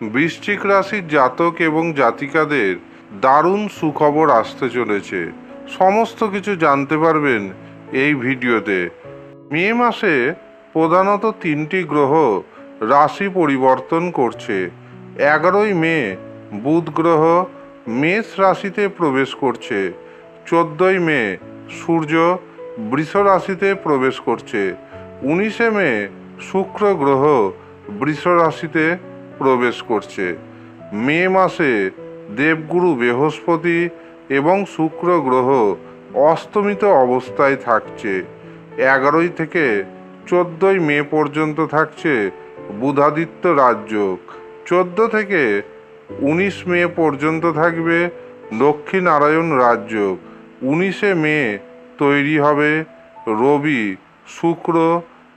বৃশ্চিক রাশির জাতক এবং জাতিকাদের দারুণ সুখবর আসতে চলেছে। সমস্ত কিছু জানতে পারবেন এই ভিডিওতে। মে মাসে প্রধানত তিনটি গ্রহ রাশি পরিবর্তন করছে। এগারোই মে বুধ গ্রহ মেষ রাশিতে প্রবেশ করছে। চোদ্দই মে সূর্য বৃষ রাশিতে প্রবেশ করছে। উনিশে মে শুক্র গ্রহ বৃষ রাশিতে প্রবেশ করছে। মে মাসে দেবগুরু বৃহস্পতি এবং শুক্র গ্রহ অস্তমিত অবস্থায় থাকছে। এগারোই থেকে চোদ্দই মে পর্যন্ত থাকছে বুধাদিত্য রাজযোগ চোদ্দ থেকে উনিশ মে পর্যন্ত থাকবে লক্ষ্মীনারায়ণ রাজযোগ উনিশে মে তৈরি হবে রবি, শুক্র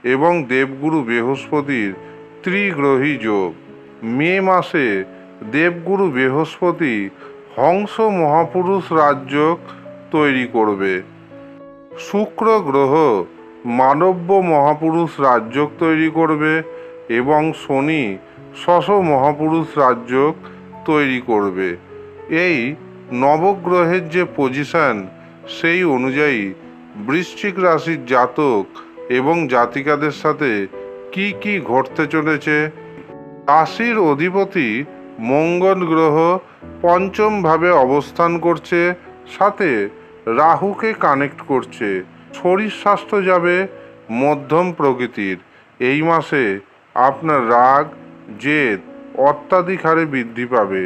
এবং দেবগুরু বৃহস্পতির ত্রিগ্রহী যোগ। মে মাসে দেবগুরু বৃহস্পতি হংস মহাপুরুষ রাজ্য তৈরি করবে। শুক্র গ্রহ মানব্য মহাপুরুষ রাজ্য তৈরি করবে এবং শনি শশ মহাপুরুষ রাজ্য তৈরি করবে। এই নবগ্রহের যে পজিশন সেই অনুযায়ী বৃশ্চিক রাশির জাতক এবং জাতিকাদের সাথে কি কি ঘটতে চলেছে রাশির অধিপতি মঙ্গল গ্রহ পঞ্চম ভাবে অবস্থান করছে, সাথে রাহুকে কানেক্ট করছে। শরীর স্বাস্থ্য যাবে মধ্যম প্রকৃতির। এই মাসে আপনার রাগ, জেদ অত্যাধিক হারে বৃদ্ধি পাবে।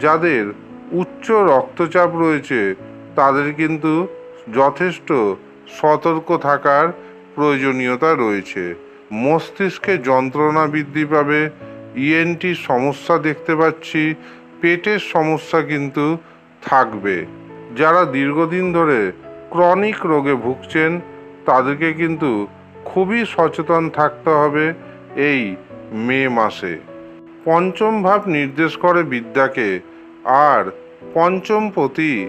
যাদের উচ্চ রক্তচাপ রয়েছে, তাদের কিন্তু যথেষ্ট সতর্ক থাকার প্রয়োজনীয়তা রয়েছে। মস্তিষ্কে যন্ত্রণা বৃদ্ধি পাবে ইএনটির সমস্যা দেখতে পাচ্ছি, পেটের সমস্যা কিন্তু থাকবে। যারা দীর্ঘদিন ধরে ক্রনিক রোগে ভুগছেন, তাদেরকে কিন্তু খুবই সচেতন থাকতে হবে এই মে মাসে। পঞ্চম ভাব নির্দেশ করে বিদ্যাকে, আর পঞ্চম পতি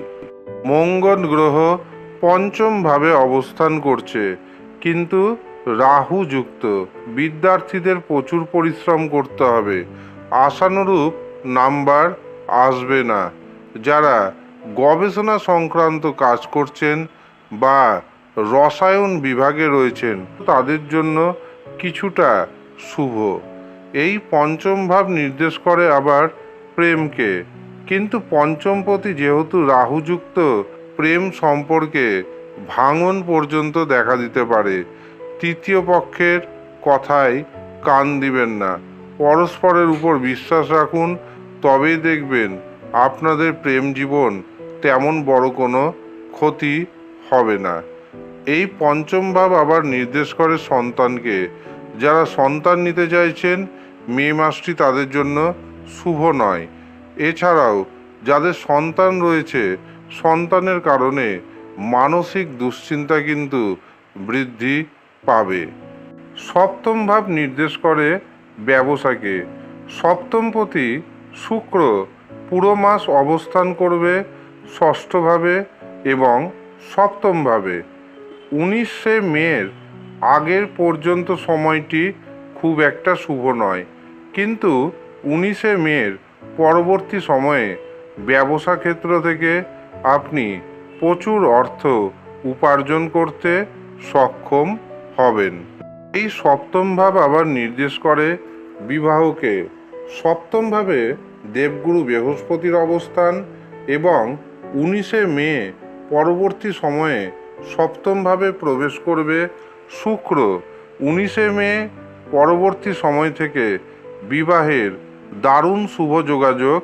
মঙ্গল গ্রহ পঞ্চম ভাবে অবস্থান করছে। কিন্তু রাহু যুক্ত বিদ্যার্থীদের প্রচুর পরিশ্রম করতে হবে। আশানুরূপ নাম্বার আসবে না। যারা গবেষণা সংক্রান্ত কাজ করছেন বা রসায়ন বিভাগে রয়েছেন, তাদের জন্য কিছুটা শুভ। এই পঞ্চম ভাব নির্দেশ করে আবার প্রেমকে। কিন্তু পঞ্চমপতি যেহেতু রাহুযুক্ত, প্রেম সম্পর্কে ভাঙন পর্যন্ত দেখা দিতে পারে। তৃতীয় পক্ষের কথায় কান দিবেন না। পরস্পরের উপর বিশ্বাস রাখুন, তবেই দেখবেন আপনাদের প্রেম জীবন তেমন বড় কোনো ক্ষতি হবে না। এই পঞ্চম ভাব আবার নির্দেশ করে সন্তানকে। যারা সন্তান নিতে চাইছেন, মে মাসটি তাদের জন্য শুভ নয়। এছাড়াও যাদের সন্তান রয়েছে, সন্তানের কারণে মানসিক দুশ্চিন্তা কিন্তু বৃদ্ধি পাবে। সপ্তম ভাব নির্দেশ করে ব্যবসাকে। সপ্তমপতি শুক্র পুরো মাস অবস্থান করবে ষষ্ঠভাবে এবং সপ্তমভাবে উনিশে মের আগের পর্যন্ত সময়টি খুব একটা শুভ নয়। কিন্তু উনিশে মের পরবর্তী সময়ে ব্যবসা ক্ষেত্র থেকে আপনি প্রচুর অর্থ উপার্জন করতে সক্ষম হবেন। এই সপ্তম ভাব আবার নির্দেশ করে বিবাহকে। সপ্তমভাবে দেবগুরু বৃহস্পতির অবস্থান এবং উনিশে মে পরবর্তী সময়ে সপ্তমভাবে প্রবেশ করবে শুক্র। উনিশে মে পরবর্তী সময় থেকে বিবাহের দারুণ শুভ যোগাযোগ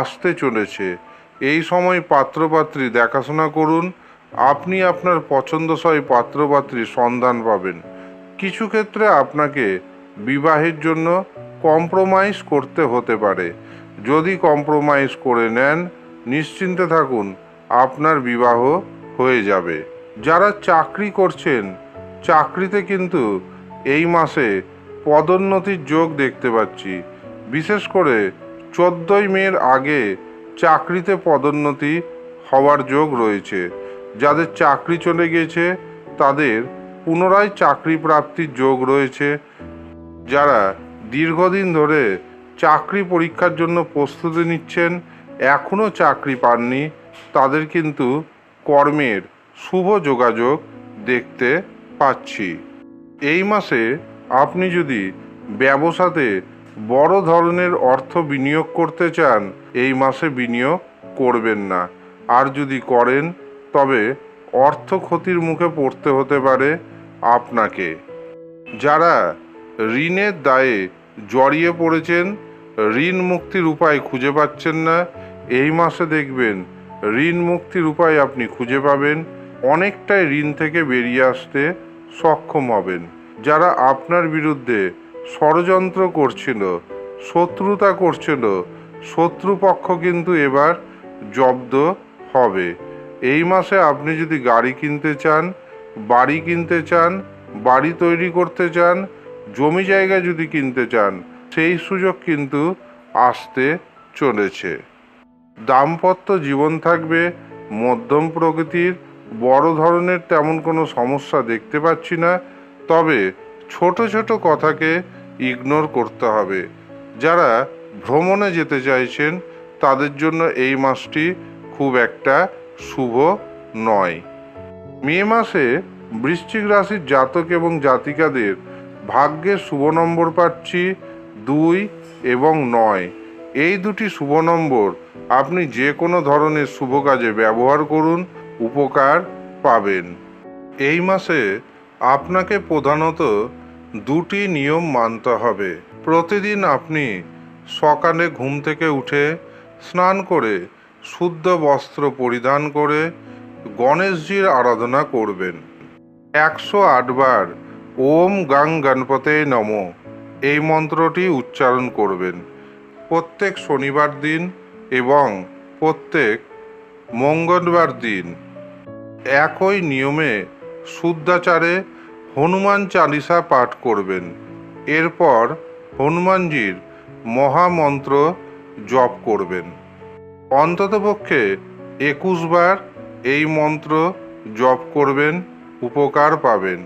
আসতে চলেছে। এই সময় পাত্রপাত্রী দেখাশোনা করুন আপনি আপনার পছন্দসই পাত্রপাত্রীর সন্ধান পাবেন। কিছু ক্ষেত্রে আপনাকে বিবাহের জন্য কম্প্রোমাইজ করতে হতে পারে। যদি কম্প্রোমাইজ করে নেন, নিশ্চিন্তে থাকুন, আপনার বিবাহ হয়ে যাবে। যারা চাকরি করছেন, চাকরিতে কিন্তু এই মাসে পদোন্নতির যোগ দেখতে পাচ্ছি। বিশেষ করে চোদ্দই মের আগে চাকরিতে পদোন্নতি হওয়ার যোগ রয়েছে। যাদের চাকরি চলে গেছে তাদের পুনরায় চাকরি প্রাপ্তির যোগ রয়েছে। যারা দীর্ঘদিন ধরে চাকরি পরীক্ষার জন্য প্রস্তুতি নিচ্ছেন এখনও চাকরি পাননি, তাদের কিন্তু কর্মের শুভ যোগাযোগ দেখতে পাচ্ছি। এই মাসে আপনি যদি ব্যবসাতে বড় ধরনের অর্থ বিনিয়োগ করতে চান, এই মাসে বিনিয়োগ করবেন না। আর যদি করেন তবে অর্থ ক্ষতির মুখে পড়তে হতে পারে আপনাকে। যারা ঋণের দায়ে জড়িয়ে পড়েছেন, ঋণ মুক্তির উপায় খুঁজে পাচ্ছেন না, এই মাসে দেখবেন ঋণ মুক্তির উপায় আপনি খুঁজে পাবেন, অনেকটাই ঋণ থেকে বেরিয়ে আসতে সক্ষম হবেন। যারা আপনার বিরুদ্ধে ষড়যন্ত্র করছিল, শত্রুতা করছিল, শত্রুপক্ষ কিন্তু এবার জব্দ হবে। এই মাসে আপনি যদি গাড়ি কিনতে চান, বাড়ি কিনতে চান, বাড়ি তৈরি করতে চান, জমি জায়গা যদি কিনতে চান, সেই সুযোগ কিন্তু আসতে চলেছে। দাম্পত্য জীবন থাকবে, মধ্যম প্রকৃতির, বড় ধরনের তেমন কোনো সমস্যা দেখতে পাচ্ছি না, তবে ছোট ছোট কথাকে ইগনোর করতে হবে। যারা ভ্রমণে যেতে চাইছেন, তাদের জন্য এই মাসটি খুব একটা শুভ নয়। মে মাসে বৃশ্চিক রাশির জাতক এবং জাতিকাদের ভাগ্যের শুভ নম্বর পাচ্ছি দুই এবং নয়। এই দুটি শুভ নম্বর আপনি যে কোনো ধরনের শুভ কাজে ব্যবহার করুন, উপকার পাবেন। এই মাসে আপনাকে প্রধানত দুটি নিয়ম মানতে হবে। প্রতিদিন আপনি সকালে ঘুম থেকে উঠে স্নান করে শুদ্ধ বস্ত্র পরিধান করে গণেশজির আরাধনা করবেন। একশো আটবার ওম গাং গণপতে নম। এই মন্ত্রটি উচ্চারণ করবেন। প্রত্যেক শনিবার দিন এবং প্রত্যেক মঙ্গলবার দিন। একই নিয়মে শুদ্ধাচারে হনুমান চালিসা পাঠ করবেন। এরপর হনুমানজির মহামন্ত্র জপ করবেন। অন্ততপক্ষে একুশ বার এই মন্ত্র জপ করবেন উপকার পাবেন।